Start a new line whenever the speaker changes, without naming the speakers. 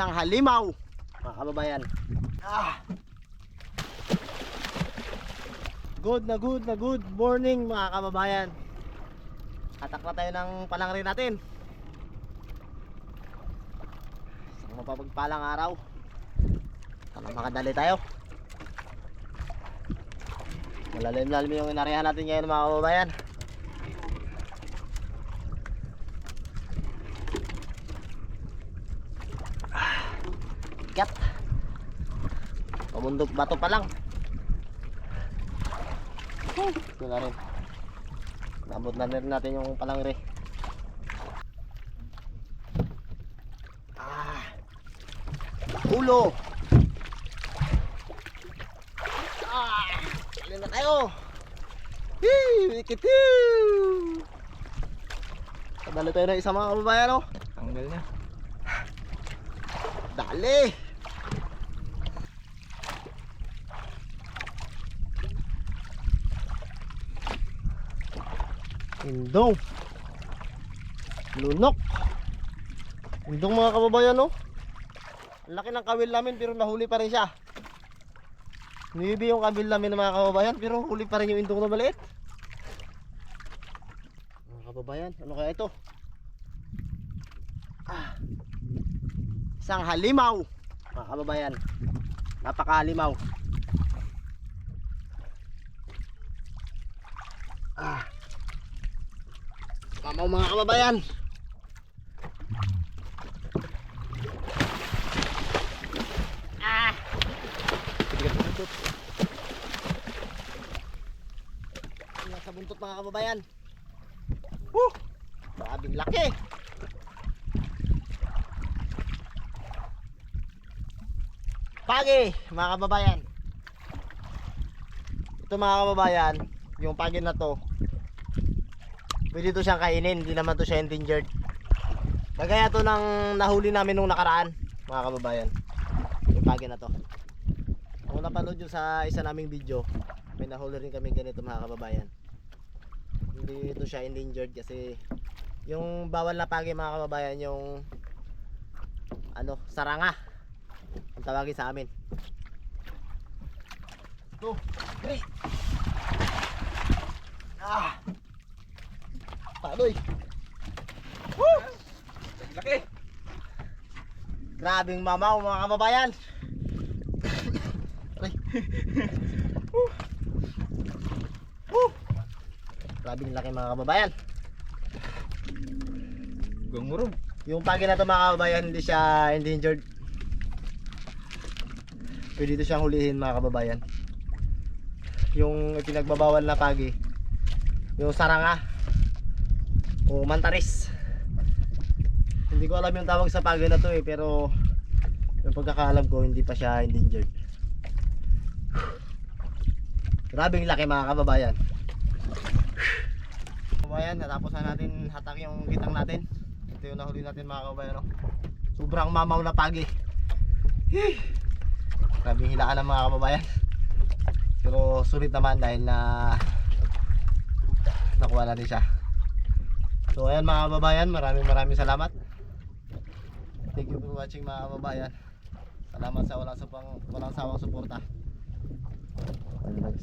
Isang halimaw, mga kababayan. Ah. Good na good na good morning mga kababayan. Hatak na tayo ng palangri natin. Isang mapapagpalang araw. Sana makadali tayo. Malalim-lalim yung inarihan natin ngayon mga kababayan. Bigat. Pamundok bato pa lang. Ito na rin. Nabot na rin natin yung palangre. Ah. Ulo. Ah. Alin na tayo. Hee, wikitu. Kadalo tayo ng isang mga kababayan, oh.
Tanggal na.
Dali! Indong. Lunok. Indong mga kababayan, no? Laki ng kawil namin pero nahuli pa rin siya. Nibi yung kawil namin mga kababayan pero huli pa rin yung indong na maliit. Mga kababayan, ano kaya ito? Ah. Isang halimaw, mga kababayan. Napakahalimaw. Ah. Mamaw mga kababayan. Ah. Sa buntot. Mga kababayan. Woo! Grabing laki. Pagi, mga kababayan. Ito mga kababayan, yung pagi na to. Pwede to siyang kainin, hindi naman to siya endangered. Kagaya to ng nahuli namin nung nakaraan, mga kababayan. Yung pagi na to. Kung napanood nyo sa isa naming video, may nahuli rin kami ganito mga kababayan. Hindi to siya endangered kasi yung bawal na pagi mga kababayan, yung ano, saranga ang tawagin sa amin. 2, 3. Ah! Padoy! Woo!
Laki!
Grabing mamaw mga kababayan! Aray. Woo! Woo! Grabing laki mga kababayan.
Gumurog.
Yung pagi na to mga kababayan, hindi siya endangered. Pwede ito siyang hulihin mga kababayan. Yung ipinagbabawal na pagi. Yung saranga. O mantaris. Hindi ko alam yung tawag sa pagi na to eh, pero yung pagkakaalam ko hindi pa siya endangered. Grabing laki mga kababayan. Kababayan, natapos na natin hatak yung kitang natin. Ito yung nahuli natin mga kababayan. No? Sobrang mamaw na pagi. Yung hilaan ng mga kababayan. Pero sulit naman dahil na nakuha natin siya. So ayan mga kababayan, maraming maraming salamat. Thank you for watching mga kababayan. Salamat sa walang, sapang, walang sawang suporta. Relax.